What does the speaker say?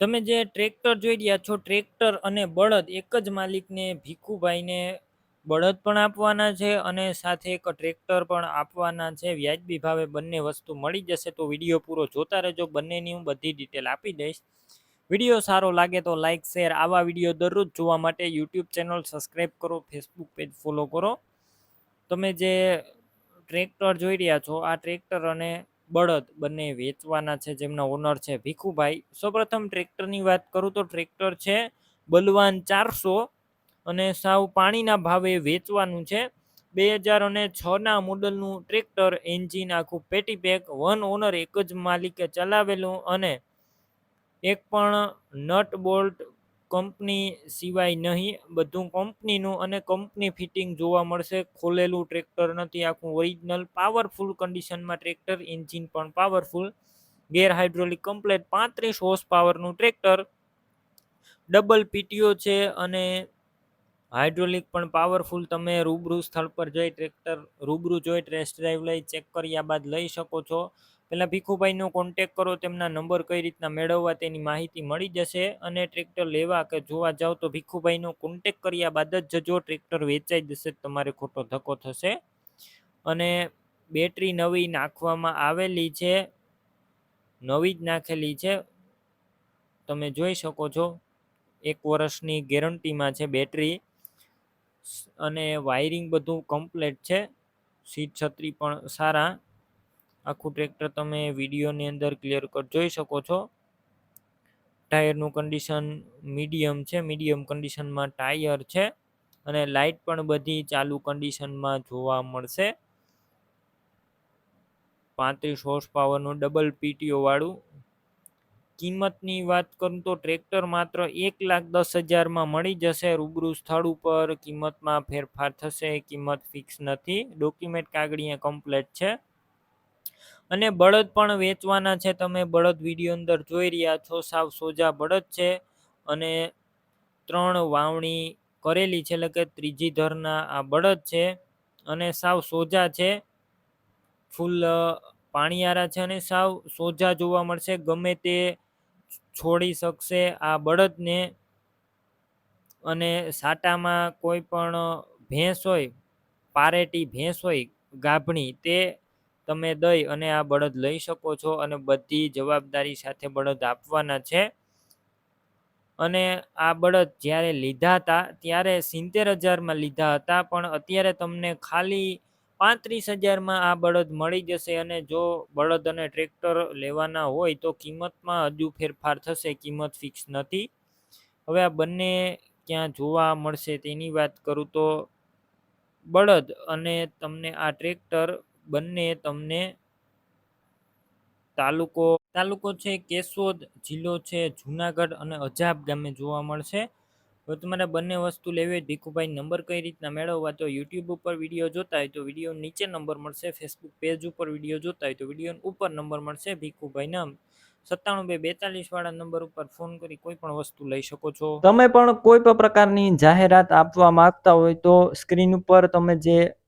તમે જે ટ્રેક્ટર જોઈ રહ્યા છો, ટ્રેક્ટર અને બળદ, એક જ માલિકને ભીખુભાઈને બળદ પણ આપવાના છે અને સાથે એક ટ્રેક્ટર પણ આપવાના છે. વ્યાજબી ભાવે બંને વસ્તુ મળી જશે તો વીડિયો પૂરો જોતા રહેજો. બંનેની હું બધી ડિટેલ આપી દઈશ. વીડિયો સારો લાગે તો લાઇક શેર આવા વીડિયો દરરોજ જોવા માટે યુટ્યુબ ચેનલ સબસ્ક્રાઈબ કરો ફેસબુક પેજ ફોલો કરો. તમે જે ટ્રેક્ટર જોઈ રહ્યા છો, આ ટ્રેક્ટર અને બળદ બંને વેચવાના છે જેમના ઓનર છે ભીખુભાઈ. સૌપ્રથમ ટ્રેક્ટરની વાત કરું તો ટ્રેક્ટર છે બલવાન ચારસો અને સાવ પાણીના ભાવે વેચવાનું છે. બે હજાર અને છના મોડલનું ટ્રેક્ટર એન્જિન આખું પેટી પેક વન ઓનર એક જ માલિકે ચલાવેલું અને એક પણ નટ બોલ્ટ કંપની સિવાય નહીં, બધું કંપનીનું અને કંપની ફિટિંગ જોવા મળશે. ખોલેલું ટ્રેક્ટર નથી, આખું ઓરિજિનલ પાવરફુલ કન્ડિશનમાં ટ્રેક્ટર એન્જિન પણ પાવરફુલ ગેર હાઇડ્રોલિક કમ્પ્લેટ પાંત્રીસ હોર્સ પાવરનું ટ્રેક્ટર ડબલ પીટીઓ છે અને હાઇડ્રોલિક પણ પાવરફુલ તમે રૂબરૂ સ્થળ પર જઈ ટ્રેક્ટર, રૂબરૂ જોઈ ટેસ્ટ ડ્રાઈવ લઈ ચેક કર્યા બાદ લઈ શકો છો. પહેલાં ભીખુભાઈનો કોન્ટેક કરો, તેમના નંબર કઈ રીતના મેળવવા તેની માહિતી મળી જશે અને ટ્રેક્ટર લેવા કે જોવા જાઓ તો ભીખુભાઈનો કોન્ટેક કર્યા બાદ જ જજો ટ્રેક્ટર વેચાઈ જશે તમારે ખોટો ધક્કો થશે. અને બેટરી નવી નાખવામાં આવેલી છે, નવી જ નાખેલી છે. તમે જોઈ શકો છો, એક વર્ષની ગેરંટીમાં છે બેટરી અને વાયરિંગ બધું કમ્પ્લેટ છે. સીટ છત્રી પણ સારા. આખું ટ્રેક્ટર તમે વિડીયોની અંદર ક્લિયર કટ જોઈ શકો છો. ટાયરનું કન્ડિશન મીડિયમ છે મીડિયમ કન્ડિશનમાં ટાયર છે અને લાઇટ પણ બધી ચાલુ કન્ડિશનમાં જોવા મળશે. પાંત્રીસ હોર્સ પાવરનું ડબલ પીટીઓ વાળું. કિંમતની વાત કરું તો ટ્રેક્ટર માત્ર એક લાખ દસ હજારમાં મળી જશે. રૂબરૂ સ્થળ ઉપર કિંમતમાં ફેરફાર થશે, કિંમત ફિક્સ નથી. ડોક્યુમેન્ટ કાગળિયા કમ્પ્લેટ છે. અને બળદ પણ વેચવાના છે. તમે બળદ વીડિયો અંદર જોઈ રહ્યા છો. સાવ સોજા બળદ છે અને ત્રણ વાવણી કરેલી છે. એટલે કે ત્રીજી ધરના આ બળદ છે અને સાવ સોજા છે. ફૂલ પાણીયારા છે અને સાવ સોજા જોવા મળશે. ગમે તે છોડી શકશે આ બળદને. અને સાટામાં કોઈ પણ ભેંસ હોય, પારેટી ભેંસ હોય, ગાભણી તે તમે દઈ અને આ બળદ લઈ શકો છો અને બધી જવાબદારી સાથે બળદ આપવાના છે. અને આ બળદ જ્યારે લીધા હતા, ત્યારે સિત્તેર હજારમાં લીધા હતા, પણ અત્યારે તમને ખાલી પાંત્રીસ હજારમાં આ બળદ મળી જશે અને જો બળદ અને ટ્રેક્ટર લેવાના હોય તો કિંમતમાં હજુ ફેરફાર થશે, કિંમત ફિક્સ નથી. હવે આ બંને ક્યાં જોવા મળશે તેની વાત કરું તો બળદ અને તમને આ ટ્રેક્ટર બંને તમને તાલુકો તાલુકો છે કેશોદ, જિલ્લો છે જુનાગઢ અને અજાબ ગામે જોવા મળશે. જો તમારે બંને વસ્તુ લેવી હોય, ભીખુભાઈ નંબર કઈ રીતના મેળવવા, તો યુટ્યુબ ઉપર વીડિયો જોતા હોય તો વીડિયો નીચે નંબર મળશે ફેસબુક પેજ ઉપર વીડિયો જોતા હોય તો વીડિયો ઉપર નંબર મળશે, ભીખુભાઈ નામ. સત્તાણું બે બેતાલીસ વાળા નંબર ઉપર ફોન કરી કોઈ પણ વસ્તુ લઈ શકો છો. તમે પણ કોઈ પણ પ્રકારની જાહેરાત આપવા માંગતા હોય તો સ્ક્રીન ઉપર તમે જે